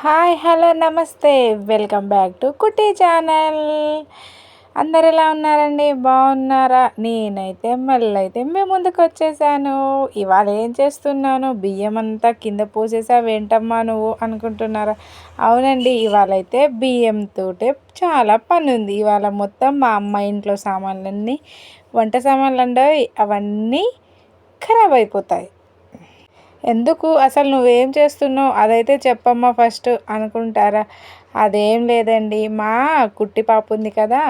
Hi hello namaste. Welcome back to Kuti channel. అందరు ఎలా ఉన్నారండి? బాగున్నారా? నేనైతే మళ్ళీ అయితే మేము ముందుకు వచ్చేసాను. ఇవాళ ఏం చేస్తున్నాను? బియ్యం అంతా కింద పోసేసా ఏంటమ్మా నువ్వు అనుకుంటున్నారా? అవునండి ఇవాళ అయితే బియ్యంతో చాలా పని ఉంది ఇవాళ మొత్తం మా అమ్మ ఇంట్లో సామాన్లన్నీ వంట సామాన్లు అండవు అవన్నీ ఖరాబ్ అయిపోతాయి. ఎందుకు అసలు నువ్వేం చేస్తున్నావు? అదైతే చెప్పమ్మా ఫస్ట్ అనుకుంటారా? అదేం లేదండి. మా కుట్టి పాప ఉంది కదా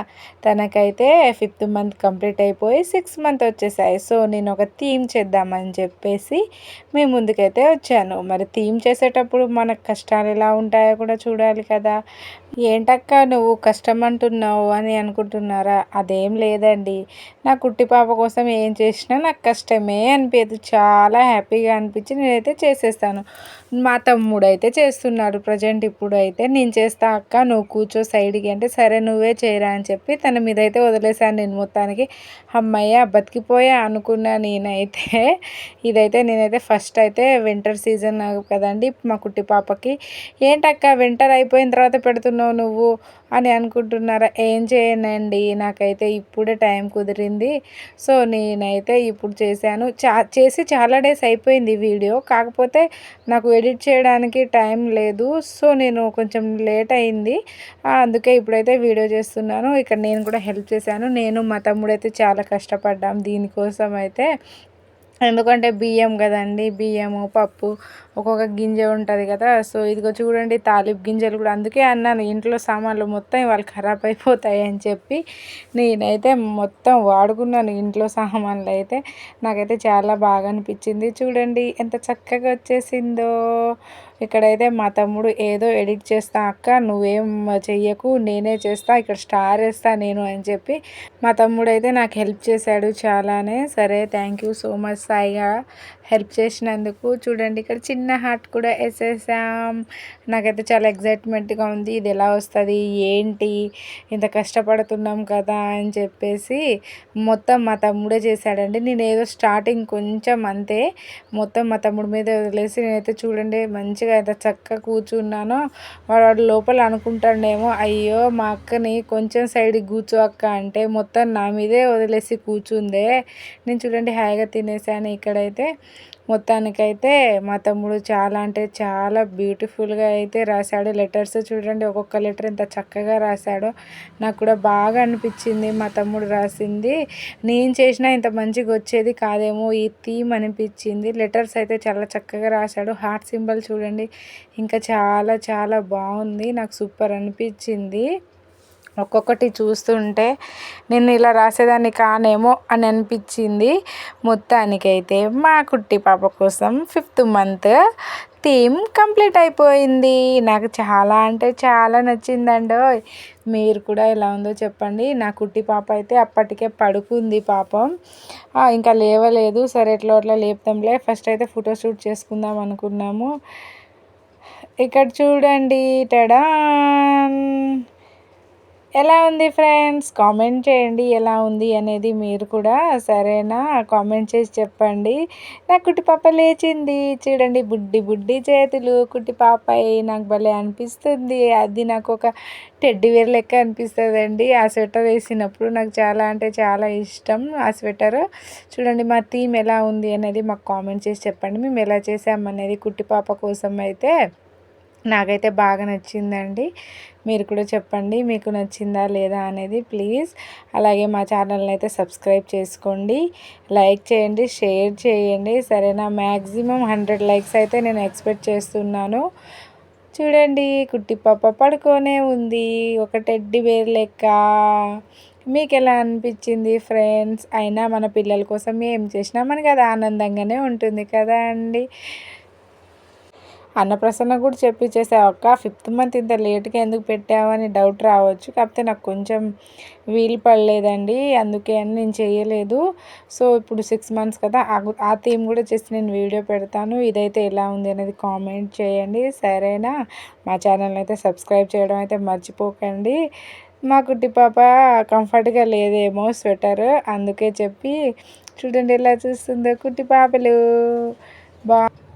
తనకైతే ఫిఫ్త్ మంత్ కంప్లీట్ అయిపోయి సిక్స్ మంత్ వచ్చేసాయి. సో నేను ఒక థీమ్ చేద్దామని చెప్పేసి మీ ముందుకైతే వచ్చాను. మరి థీమ్ చేసేటప్పుడు మన కష్టాలు ఎలా ఉంటాయో కూడా చూడాలి కదా. ఏంటక్క నువ్వు కష్టం అంటున్నావు అని అనుకుంటున్నారా? అదేం లేదండి. నా కుట్టి పాప కోసం ఏం చేసినా నాకు కష్టమే అనిపించదు చాలా హ్యాపీగా అనిపించి నేనైతే చేసేస్తాను. మా తమ్ముడు అయితే చేస్తున్నాడు. ప్రజెంట్ ఇప్పుడు అయితే నేను చేస్తా అక్క నువ్వు కూర్చో సైడ్కి అంటే సరే నువ్వే చేయరా అని చెప్పి తన మీద అయితే వదిలేశాను నేను మొత్తానికి. అమ్మయ్య బతికిపోయా అనుకున్నా నేనైతే. ఇదైతే నేనైతే ఫస్ట్ అయితే వింటర్ సీజన్ కదండి మా కుట్టి పాపకి. ఏంటక్క వింటర్ అయిపోయిన తర్వాత పెడుతున్నావు నువ్వు? అని అనుకుంటున్నారా. ఏం చేయనండి నాకైతే ఇప్పుడే టైం కుదిరింది. సో నేనైతే ఇప్పుడు చేశాను. చా చేసి చాలా డేస్ అయిపోయింది వీడియో. కాకపోతే నాకు ఎడిట్ చేయడానికి టైం లేదు. సో నేను కొంచెం లే లేట్ అయింది. అందుకే ఇప్పుడైతే వీడియో చేస్తున్నాను. ఇక్కడ నేను కూడా హెల్ప్ చేశాను. నేను మా తమ్ముడు అయితే చాలా కష్టపడ్డాం దీనికోసం అయితే. ఎందుకంటే బియ్యం కదండి బియ్యము పప్పు ఒక్కొక్క గింజ ఉంటుంది కదా. సో ఇదిగో చూడండి తాలిబ్ గింజలు కూడా. అందుకే అన్నాను ఇంట్లో సామాన్లు మొత్తం వాళ్ళు ఖరాబ్ అయిపోతాయి అని చెప్పి. నేనైతే మొత్తం వాడుకున్నాను ఇంట్లో సామాన్లు అయితే. నాకైతే చాలా బాగా అనిపించింది. చూడండి ఎంత చక్కగా వచ్చేసిందో. ఇక్కడైతే మా తమ్ముడు ఏదో ఎడిట్ చేస్తా అక్క నువ్వేం చెయ్యకు నేనే చేస్తా ఇక్కడ స్టార్ వేస్తా నేను అని చెప్పి మా తమ్ముడు అయితే నాకు హెల్ప్ చేశాడు చాలానే. సరే థ్యాంక్ యూ సో మచ్ సాయిగా హెల్ప్ చేసినందుకు. చూడండి ఇక్కడ చిన్న హార్ట్ కూడా వేసేసాం. నాకైతే చాలా ఎగ్జైట్మెంట్గా ఉంది. ఇది ఎలా వస్తుంది? ఏంటి? ఇంత కష్టపడుతున్నాం కదా అని చెప్పేసి మొత్తం మా తమ్ముడే చేశాడండి. నేను ఏదో స్టార్టింగ్ కొంచెం అంతే. మొత్తం మా తమ్ముడి మీద వదిలేసి నేనైతే చూడండి మంచిగా ఎంత చక్కగా కూర్చున్నానో వాడు లోపల అనుకుంటాడేమో అయ్యో మా అక్కని కొంచెం సైడ్కి కూర్చో అక్క అంటే మొత్తం నా మీదే వదిలేసి కూర్చుందే. నేను చూడండి హాయిగా తినేసాను ఇక్కడైతే. మొత్తానికైతే మా తమ్ముడు చాలా అంటే చాలా బ్యూటిఫుల్గా అయితే రాశాడు. లెటర్స్ చూడండి ఒక్కొక్క లెటర్ ఎంత చక్కగా రాశాడో నాకు కూడా బాగా అనిపించింది. మా తమ్ముడు రాసింది నేను చేసినా ఇంత మంచిగా వచ్చేది కాదేమో ఈ థీమ్ అనిపించింది. లెటర్స్ అయితే చాలా చక్కగా రాశాడు. హార్ట్ సింబల్ చూడండి ఇంకా చాలా చాలా బాగుంది. నాకు సూపర్ అనిపించింది. ఒక్కొక్కటి చూస్తుంటే నేను ఇలా రాసేదాన్ని కానేమో అని అనిపించింది మొత్తానికైతే మా కుట్టి పాప కోసం ఫిఫ్త్ మంత్ థీమ్ కంప్లీట్ అయిపోయింది. నాకు చాలా అంటే చాలా నచ్చిందండి మీరు కూడా ఎలా ఉందో చెప్పండి. నా కుట్టి పాప అయితే అప్పటికే పడుకుంది పాపం. ఇంకా లేవలేదు. సరే ఎట్లా అట్లా లేపుతాంలే ఫస్ట్ అయితే ఫోటో షూట్ చేసుకుందాం అనుకున్నాము. ఇక్కడ చూడండి. టడా ఎలా ఉంది ఫ్రెండ్స్? కామెంట్ చేయండి ఎలా ఉంది అనేది మీరు కూడా సరేనా? కామెంట్ చేసి చెప్పండి. నా కుట్టి పాప లేచింది. చూడండి బుడ్డి బుడ్డి చేతులు. కుట్టిపాప నాకు భలే అనిపిస్తుంది. అది నాకు ఒక టెడ్డీవేర్ లెక్క అనిపిస్తుంది అండి ఆ స్వెటర్ వేసినప్పుడు నాకు చాలా అంటే చాలా ఇష్టం ఆ స్వెటర్. చూడండి మా థీమ్ ఎలా ఉంది అనేది మాకు కామెంట్ చేసి చెప్పండి. మేము ఎలా చేసామనేది కుట్టి పాప కోసం అయితే. నాకైతే బాగా నచ్చిందండి. మీరు కూడా చెప్పండి మీకు నచ్చిందా లేదా అనేది ప్లీజ్. అలాగే మా ఛానల్ని అయితే సబ్స్క్రైబ్ చేసుకోండి లైక్ చేయండి షేర్ చేయండి. సరేనా? మ్యాక్సిమం హండ్రెడ్ లైక్స్ అయితే నేను ఎక్స్పెక్ట్ చేస్తున్నాను. చూడండి కుట్టి పాప పడుకోనే ఉంది. ఒక టెడ్డి బేర్ లెక్క. మీకు ఎలా అనిపించింది ఫ్రెండ్స్? అయినా మన పిల్లల కోసం ఏం చేసినా మనకి అది ఆనందంగానే ఉంటుంది కదా అండి. అన్నప్రసన్న కూడా చెప్పించేసావు అక్క ఫిఫ్త్ మంత్ ఇంత లేట్గా ఎందుకు పెట్టావని డౌట్ రావచ్చు. కాకపోతే నాకు కొంచెం వీలు పడలేదండి అందుకే అని నేను చేయలేదు. సో ఇప్పుడు సిక్స్ మంత్స్ కదా ఆ థీమ్ కూడా చేసి నేను వీడియో పెడతాను. ఇదైతే ఎలా ఉంది అనేది కామెంట్ చేయండి సరేనా? మా ఛానల్ అయితే సబ్స్క్రైబ్ చేయడం అయితే మర్చిపోకండి. మా కుట్టి పాప కంఫర్ట్గా లేదేమో స్వెటర్ అందుకే చెప్పి చూడండి ఎలా చూస్తుందో కుట్టి పాపలు.